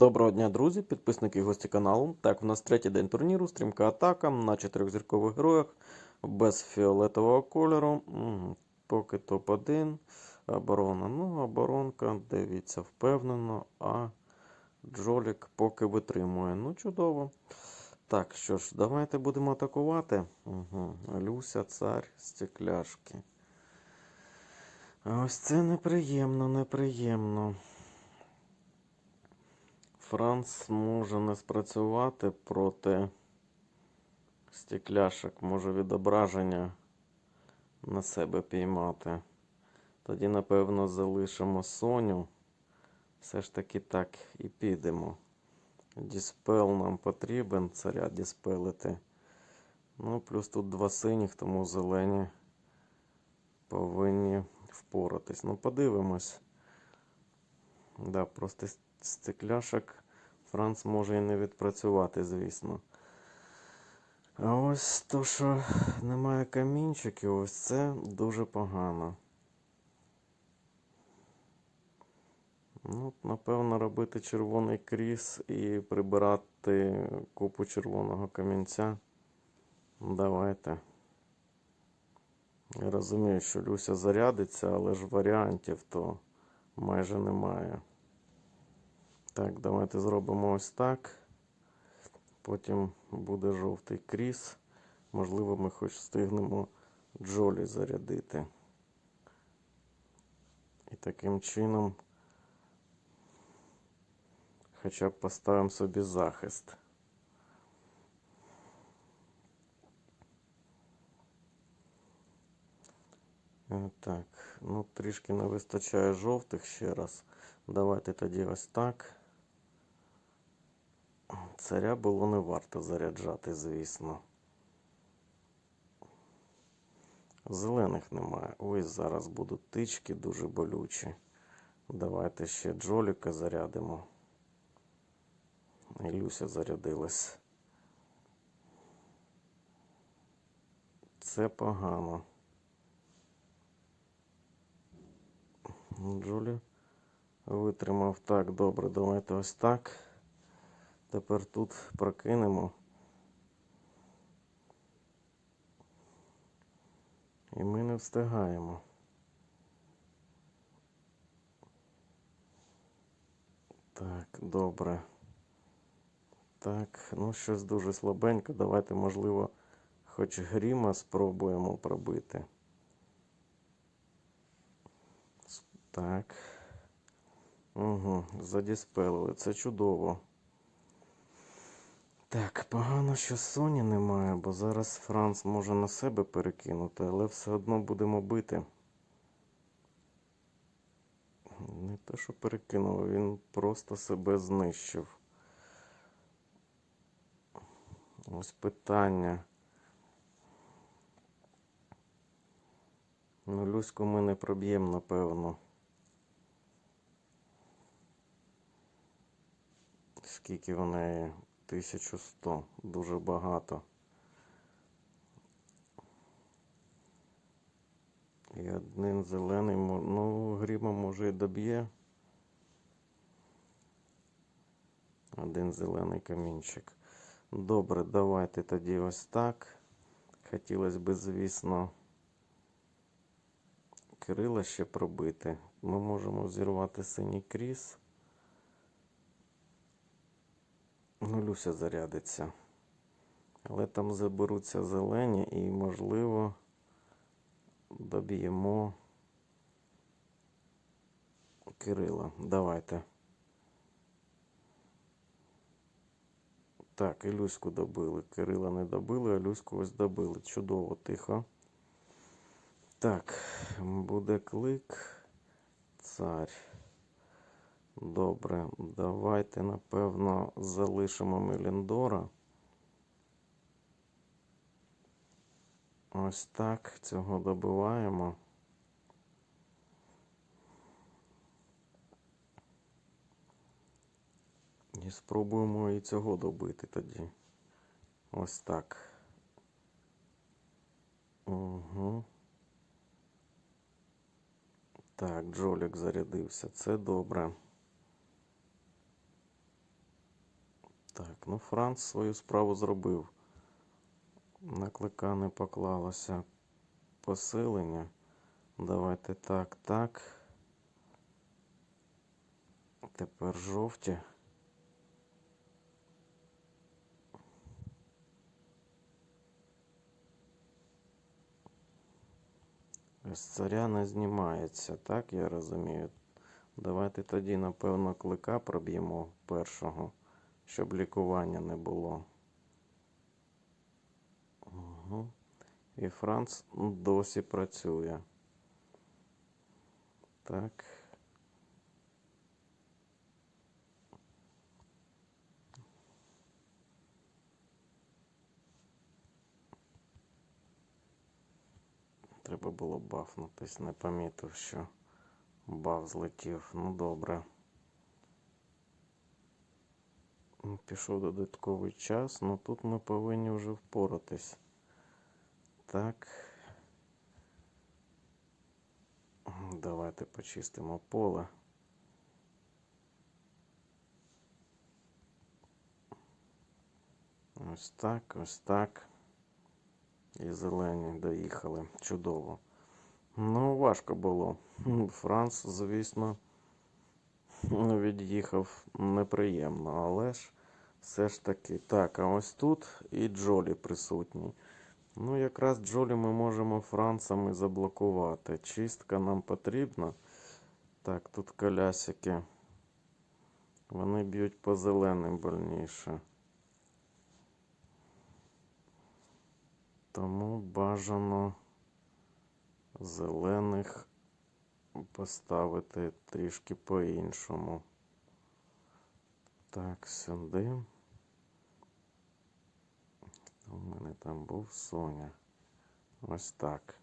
Доброго дня, друзі, підписники і гості каналу. Так, у нас третій день турніру, стрімка атака на чотирьохзіркових героях без фіолетового кольору. Поки топ-1. Оборона. Ну, оборонка, дивіться, впевнено, а Джолік поки витримує. Ну, чудово. Так, що ж, давайте будемо атакувати. Угу. Люся, цар, стекляшки. Ось це неприємно, неприємно. Франц може не спрацювати проти стекляшок, може відображення на себе піймати. Тоді, напевно, залишимо Соню. Все ж таки так і підемо. Діспел нам потрібен, царя діспелити. Ну, плюс тут два синіх, тому зелені повинні впоратись. Ну, подивимось. Да, просто стекляшок Франц може і не відпрацювати, звісно. А ось то, що немає камінчиків, ось це дуже погано. Ну, напевно, робити червоний кріс і прибирати купу червоного камінця. Давайте. Я розумію, що Люся зарядиться, але ж варіантів то майже немає. Так, давайте зробимо ось так. Потім буде жовтий кріс. Можливо, ми хоч встигнемо Джолі зарядити. І таким чином хоча б поставимо собі захист. Е, Так, ну трішки не вистачає жовтих ще раз. Давайте тоді ось так. Царя було не варто заряджати, звісно. Зелених немає. Ось зараз будуть тички дуже болючі. Давайте ще Джоліка зарядимо. І Люся зарядилась. Це погано. Джолі витримав так, добре, давайте ось так. Тепер тут прокинемо. І ми не встигаємо. Так, добре. Так, ну щось дуже слабенько. Давайте, можливо, хоч гріма спробуємо пробити. Так. Угу, задіспелили. Це чудово. Так, погано, що Соні немає, бо зараз Франц може на себе перекинути, але все одно будемо бити. Не те, що перекинув, він просто себе знищив. Ось питання. Ну, Люську ми не проб'ємо, напевно. Скільки в неї? 1100. Дуже багато. І один зелений, ну, гріма може і доб'є. Один зелений камінчик. Добре, давайте тоді ось так. Хотілося б, звісно, Кирила ще пробити. Ми можемо зірвати синій кріс. Ну, Люся зарядиться. Але там заберуться зелені і, можливо, доб'ємо Кирила. Давайте. Так, і Люську добили. Кирила не добили, а Люську ось добили. Чудово, тихо. Так, буде клик. Цар. Добре, давайте, напевно, залишимо Меліндора. Ось так, цього добиваємо. І спробуємо і цього добити тоді. Ось так. Угу. Так, Джолік зарядився. Це добре. Так, ну Франц свою справу зробив. На клика не поклалося посилення. Давайте так, так. Тепер жовті. З царя не знімається, так я розумію. Давайте тоді, напевно, клика проб'ємо першого, щоб лікування не було. Угу. І Франц досі працює. Так. Треба було бафнутись, не помітив, що баф злетів. Ну добре. Пішов додатковий час, ну тут ми повинні вже впоратись. Так. Давайте почистимо поле. Ось так, ось так. І зелені доїхали. Чудово. Ну, важко було. Франц, звісно, від'їхав неприємно, але ж все ж таки. Так, а ось тут і Джолі присутній. Ну, якраз Джолі ми можемо Францами заблокувати. Чистка нам потрібна. Так, тут колясики. Вони б'ють по зеленим больніше. Тому бажано зелених поставити трішки по-іншому. Так, сюди. У мене там був Соня. Ось так.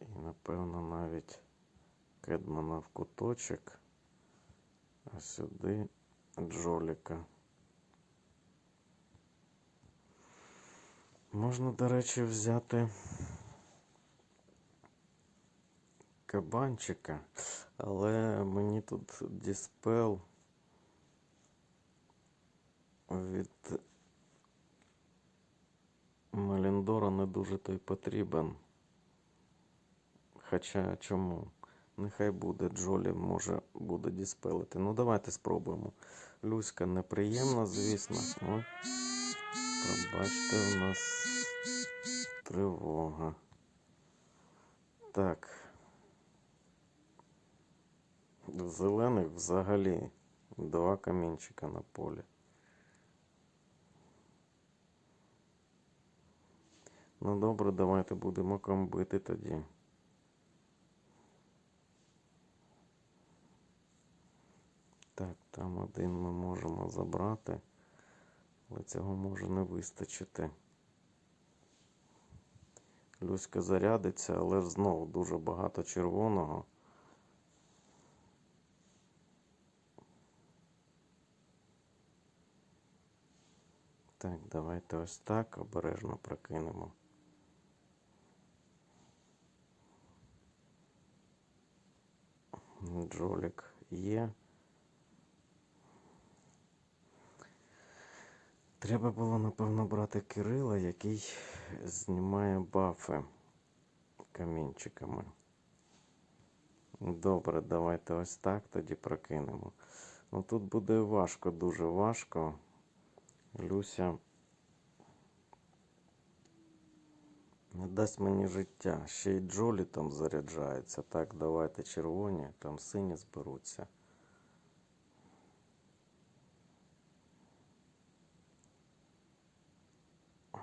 І напевно навіть Кедмана в куточок, а сюди Джоліка. Можна, до речі, взяти кабанчика, але мені тут діспел від Меліндора не дуже той потрібен. Хоча чому? Нехай буде Джолі, може буде діспелити. Ну, давайте спробуємо. Люська неприємна, звісно. Ой. Пробачте, у нас тривога. Так. Зелених взагалі два камінчика на полі. Ну добре, давайте будемо комбити тоді. Так, там один ми можемо забрати, але цього може не вистачити. Люська зарядиться, але ж знову дуже багато червоного. Так, давайте ось так обережно прокинемо. Джолік є. Треба було, напевно, брати Кирила, який знімає бафи камінчиками. Добре, давайте ось так тоді прокинемо. Ну тут буде важко, дуже важко. Люся не дасть мені життя. Ще й Джолі там заряджається. Так, давайте червоні, там сині зберуться.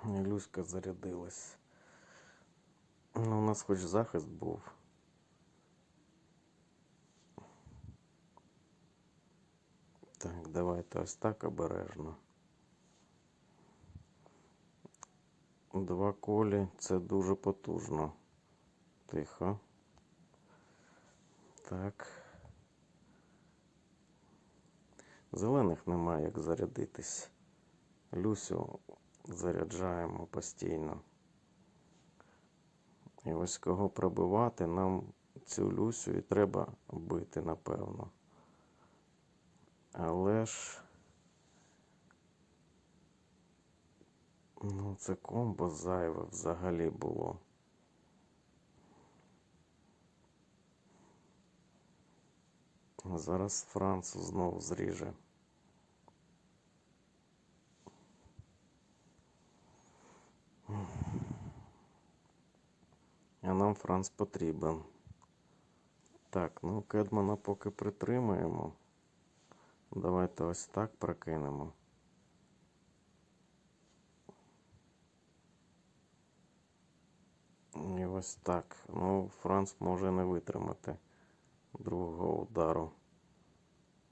Люська зарядилась. Ну, у нас хоч захист був. Так, давайте ось так обережно. Два колі це дуже потужно. Тихо. Так. Зелених немає як зарядитись. Люсю заряджаємо постійно. І ось кого пробивати, нам цю Люсю і треба бити, напевно. Але ж Ну, це комбо зайве взагалі було. Зараз Францу знову зріже. А нам Франц потрібен. Так, ну Кедмана поки притримаємо. Давайте ось так прокинемо. І ось так. Ну, Франц може не витримати другого удару.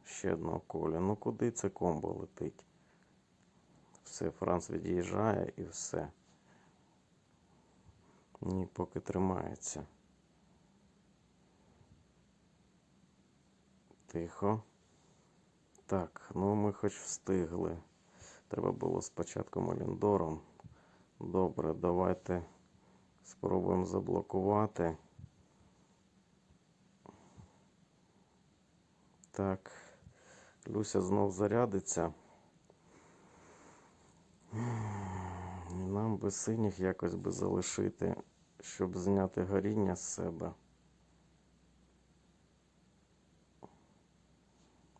Ще одного колі. Ну куди це комбо летить? Все, Франц від'їжджає і все. Ні, поки тримається. Тихо. Так, ну ми хоч встигли. Треба було спочатку Маліндором. Добре, давайте спробуємо заблокувати. Так, Люся знов зарядиться. Нам би синіх якось би залишити, щоб зняти горіння з себе.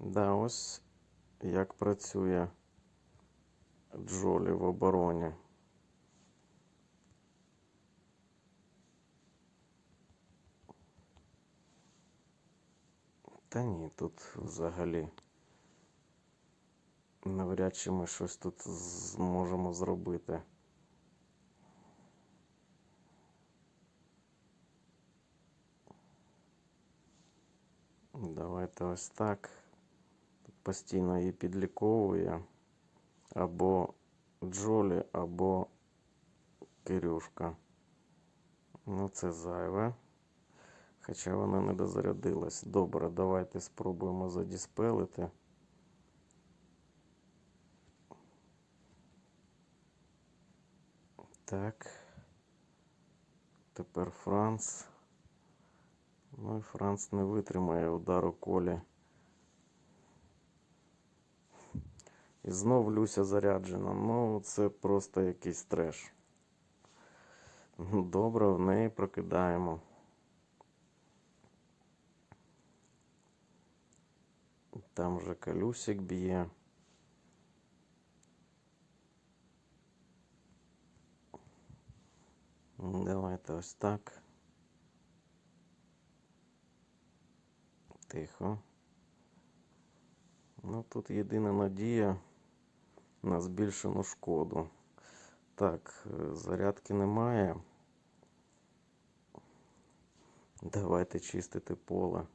Да, ось як працює Джолі в обороні. Та ні, тут взагалі навряд чи ми щось тут зможемо зробити. Давайте ось так. Постійно її підліковує або Джолі, або Кирюшка. Ну, це зайве. Хоча вона не дозарядилась. Добре, давайте спробуємо задіспелити. Так. Тепер Франц. Ну і Франц не витримає удару колі. І знов Люся заряджена. Ну, це просто якийсь треш. Добре, в неї прокидаємо. Там вже колюсик б'є. Давайте ось так. Тихо. Ну, тут єдина надія на збільшену шкоду. Так, е, зарядки немає. Давайте чистити поле.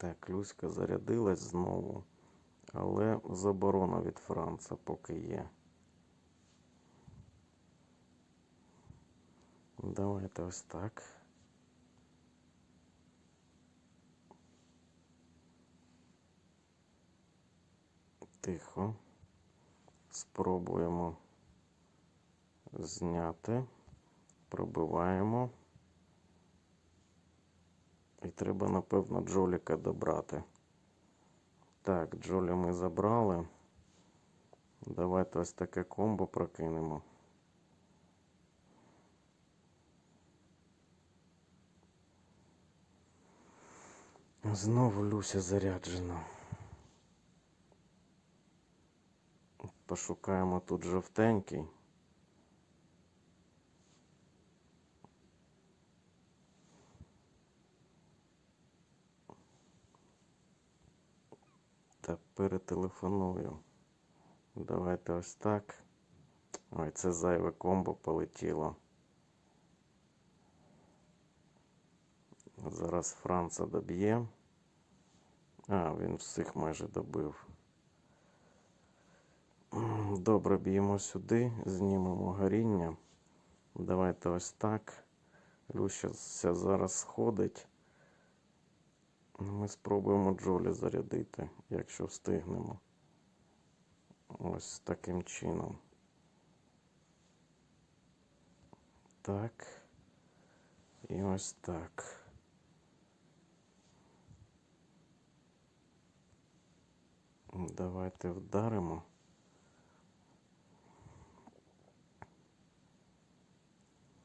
Так, Люська зарядилась знову, але заборона від Франца поки є. Давайте ось так. Тихо. Спробуємо зняти, пробиваємо. І треба, напевно, Джоліка добрати. Так, Джолі ми забрали. Давайте ось таке комбо прокинемо. Знову Люся заряджена. Пошукаємо тут жовтенький. Та перетелефоную. Давайте ось так. Ой, це зайве комбо полетіло. Зараз Франца доб'є. А, він всіх майже добив. Добре, б'ємо сюди, знімемо горіння. Давайте ось так. Люся зараз сходить. Ми спробуємо Джолі зарядити, якщо встигнемо. Ось таким чином. Так. І ось так. Давайте вдаримо.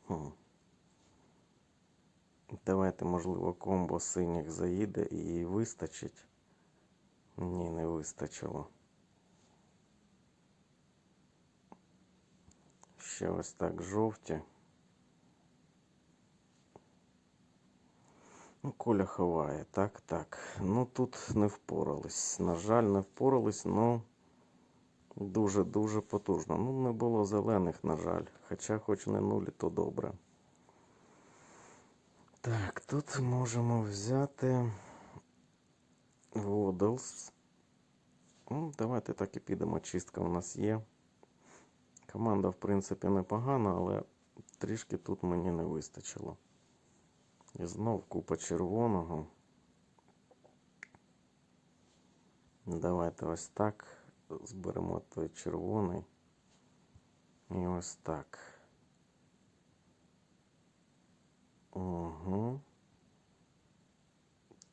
Хм. Давайте, можливо, комбо синіх заїде і вистачить. Ні, не вистачило. Ще ось так жовті. Ну, Коля ховає, так, так. Ну тут не впорались. На жаль, не впорались, ну дуже-дуже потужно. Ну, не було зелених, на жаль. Хоча хоч не нулі, то добре. Так, тут можемо взяти Waddles. Ну, давайте так і підемо. Чистка у нас є. Команда, в принципі, непогана, але трішки тут мені не вистачило. І знов купа червоного. Давайте ось так. Зберемо той червоний. І ось так. Угу.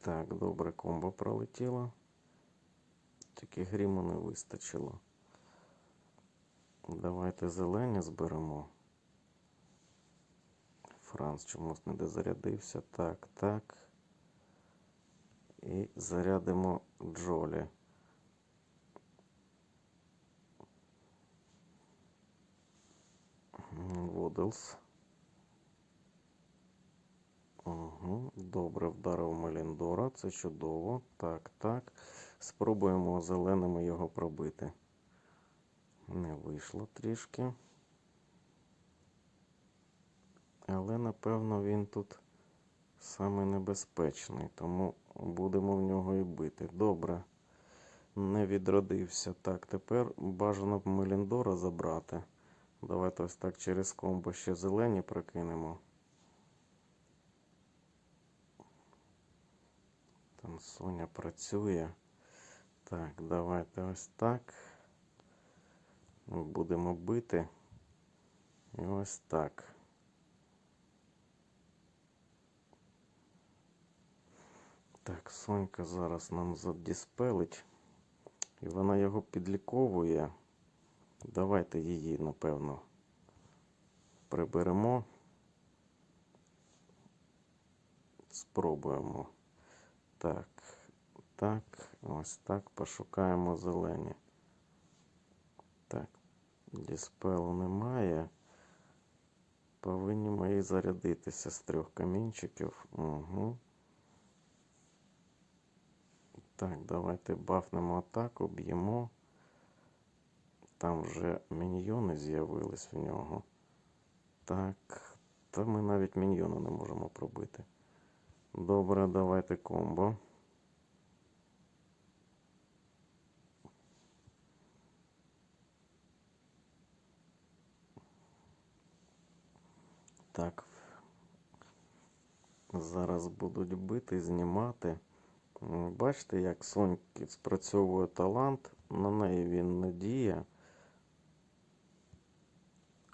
Так, добре комбо пролетіло. Тільки гріму не вистачило. Давайте зелені зберемо. Франц чомусь не дозарядився. Так, так. І зарядимо Джолі. Водлс. Угу. Добре вдарив Меліндора. Це чудово. Так, так. Спробуємо зеленими його пробити. Не вийшло трішки. Але напевно він тут саме небезпечний, тому будемо в нього і бити. Добре. Не відродився. Так, тепер бажано б Меліндора забрати. Давайте ось так через комбо ще зелені прокинемо. Там Соня працює. Так, давайте ось так. Будемо бити. І ось так. Так, Сонька зараз нам задіспелить. І вона його підліковує. Давайте її, напевно, приберемо. Спробуємо. Так, так, ось так. Пошукаємо зелені. Так, діспелу немає. Повинні мої зарядитися з трьох камінчиків. Угу. Так, давайте бафнемо атаку, б'ємо. Там вже міньйони з'явились в нього. Так, та ми навіть міньйони не можемо пробити. Добре, давайте комбо. Так. Зараз будуть бити, знімати. Бачите, як Соньки спрацьовує талант, на неї він не діє,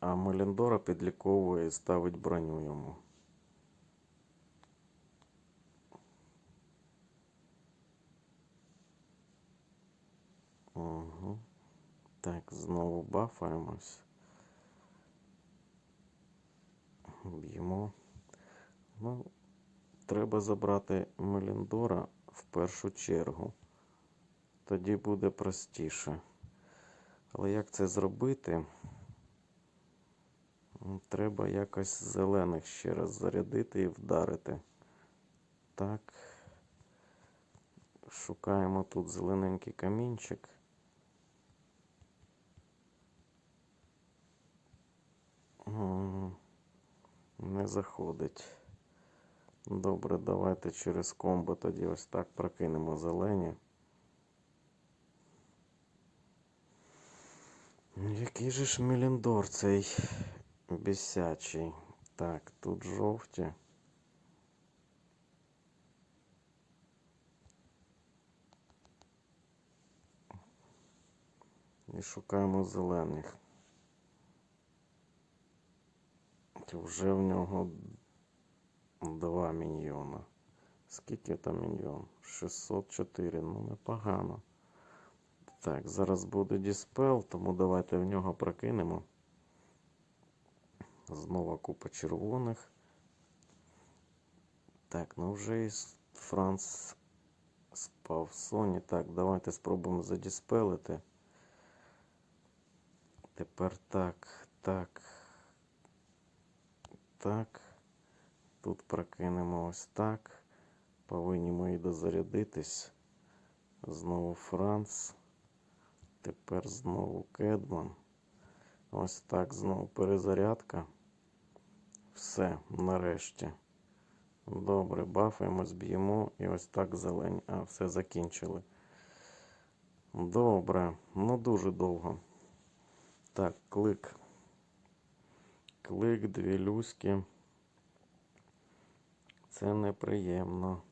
а Меліндора підліковує і ставить броню йому. Так, знову бафаємось. Б'ємо. Ну, треба забрати Меліндора в першу чергу. Тоді буде простіше. Але як це зробити? Треба якось зелених ще раз зарядити і вдарити. Так. Шукаємо тут зелененький камінчик. Заходить. Добре, давайте через комбо тоді ось так прокинемо зелені. Який же ж Меліндор цей бісячий. Так, тут жовті. І шукаємо зелених. Вже в нього два міньйона. Скільки там міньйон? 604, ну непогано. Так, зараз буде діспел, тому давайте в нього прокинемо. Знову купа червоних. Так, ну вже і Франц спав соні. Так, давайте спробуємо задіспелити. Тепер так, так. Так. Тут прокинемо ось так. Повинні мої дозарядитись. Знову Франц. Тепер знову Кедман. Ось так знову перезарядка. Все, нарешті. Добре, бафаємо, зб'ємо і ось так зелень. А, все закінчили. Добре, ну дуже довго. Так, клик. Клик, дві люськи. Це неприємно.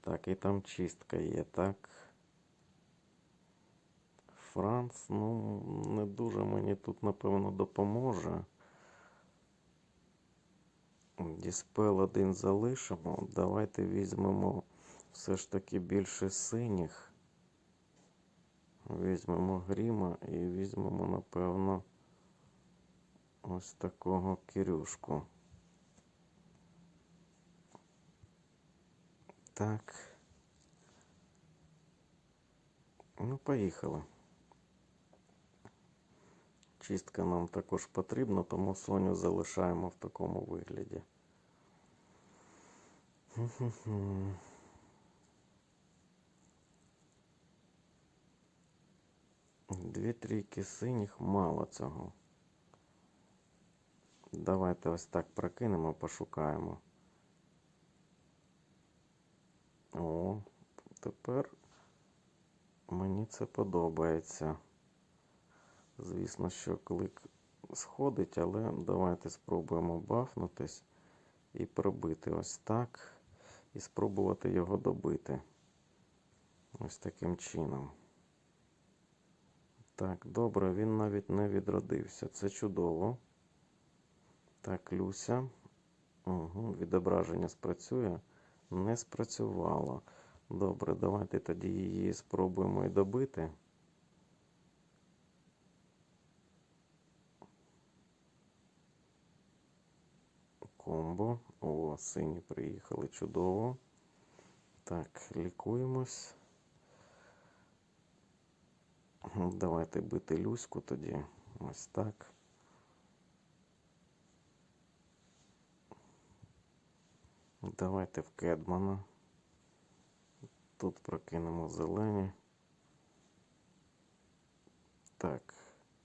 Так, і там чистка є, так. Франц, ну, не дуже мені тут, напевно, допоможе. Діспел один залишимо. Давайте візьмемо все ж таки більше синіх. Візьмемо гріма і візьмемо, напевно, ось такого Кирюшку. Так. Ну, поїхали. Чистка нам також потрібна, тому Соню залишаємо в такому вигляді. Дві трійки синіх, мало цього. Давайте ось так прокинемо, пошукаємо. О, тепер мені це подобається. Звісно, що клик сходить, але давайте спробуємо бафнутись і пробити ось так. І спробувати його добити. Ось таким чином. Так, добре, він навіть не відродився. Це чудово. Так, Люся. Угу, відображення спрацює. Не спрацювало. Добре, давайте тоді її спробуємо і добити. Комбо. О, сині приїхали чудово. Так, лікуємось. Давайте бити Люську тоді. Ось так. Давайте в Кедмана. Тут прокинемо зелені. Так,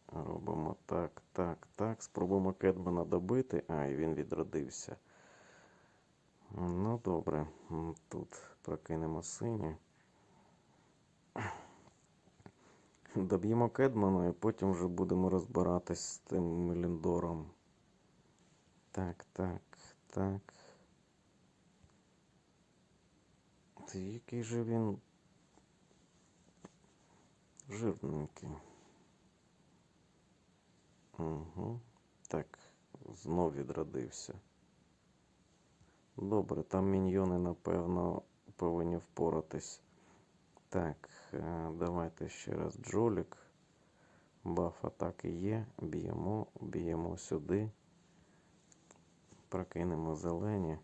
робимо так, так, так. Спробуємо Кедмана добити. А, і він відродився. Ну, добре. Тут прокинемо сині. Доб'ємо Кедмана і потім вже будемо розбиратись з тим Меліндором. Так, так, так. Ти який же він жирненький. Угу. Так, знов відродився. Добре, там міньйони, напевно, повинні впоратись. Так, е, давайте ще раз джолік. Баф атаки є. Б'ємо, б'ємо сюди. Прокинемо зелені.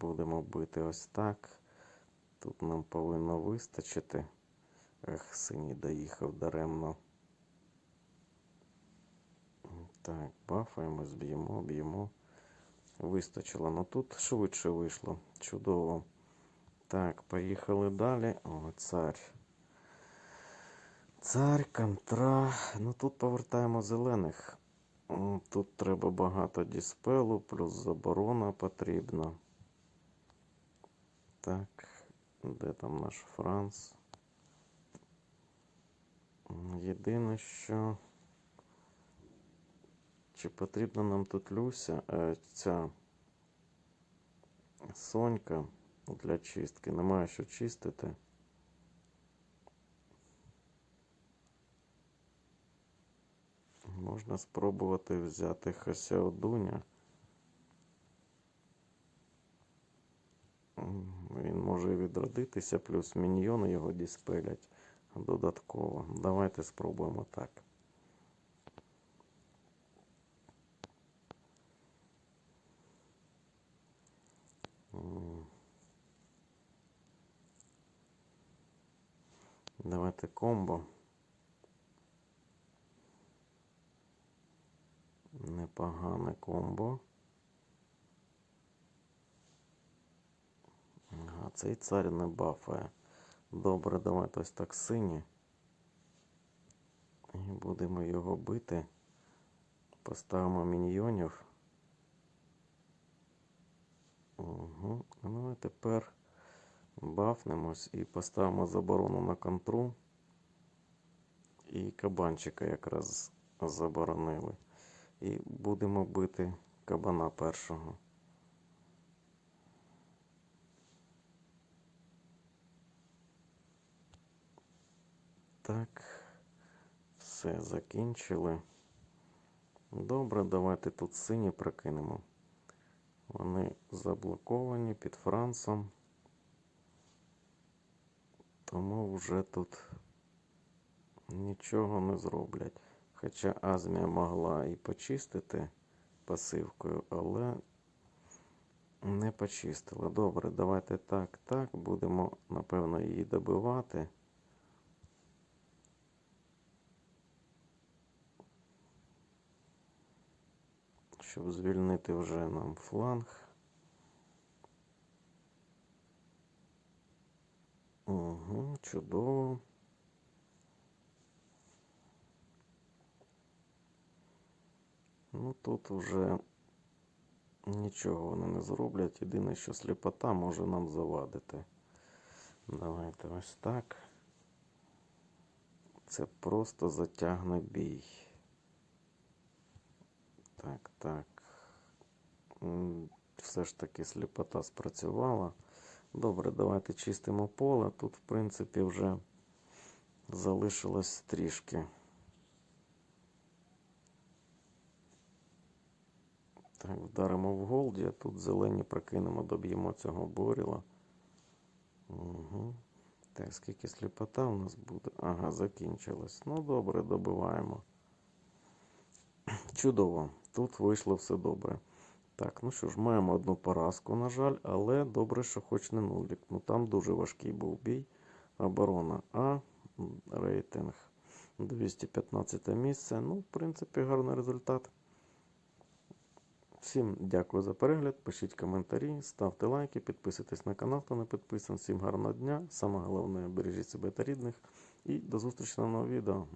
Будемо бити ось так. Тут нам повинно вистачити. Ех, синій доїхав даремно. Так, бафаємо, зб'ємо, б'ємо. Вистачило. Ну тут швидше вийшло. Чудово. Так, поїхали далі. О, цар. Цар, контра. Ну тут повертаємо зелених. Тут треба багато діспелу, плюс заборона потрібна. Так, де там наш Франц? Єдине, що. Чи потрібна нам тут Люся, е, ця Сонька для чистки? Немає що чистити. Можна спробувати взяти Хасяодуня. М, Він може відродитися, плюс міньйони його діспелять додатково. Давайте спробуємо так. Давайте комбо. Непогане комбо. Ага, цей цар не бафає. Добре, давайте ось так сині. І будемо його бити. Поставимо міньйонів. Угу. Ну і тепер бафнемось і поставимо заборону на контру. І кабанчика якраз заборонили. І будемо бити кабана першого. Так, все закінчили. Добре, давайте тут сині прокинемо. Вони заблоковані під Францем. Тому вже тут нічого не зроблять. Хоча Азмія могла і почистити пасивкою, але не почистила. Добре, давайте так, так. Будемо, напевно, її добивати. Щоб звільнити вже нам фланг. Угу, чудово. Ну тут вже нічого вони не зроблять. Єдине, що сліпота може нам завадити. Давайте ось так. Це просто затягне бій. Так, так. Все ж таки сліпота спрацювала. Добре, давайте чистимо поле. Тут, в принципі, вже залишилось трішки. Так, вдаримо в голді, а тут зелені прокинемо, доб'ємо цього боріла. Угу. Так, скільки сліпота у нас буде? Ага, закінчилось. Ну, добре, добиваємо. Чудово. Тут вийшло все добре. Так, ну що ж, маємо одну поразку, на жаль, але добре, що хоч не нулік. Ну там дуже важкий був бій. Оборона А, рейтинг 215 місце. Ну, в принципі, гарний результат. Всім дякую за перегляд. Пишіть коментарі, ставте лайки, підписуйтесь на канал, хто не підписаний. Всім гарного дня. Саме головне, бережіть себе та рідних. І до зустрічі на новому відео.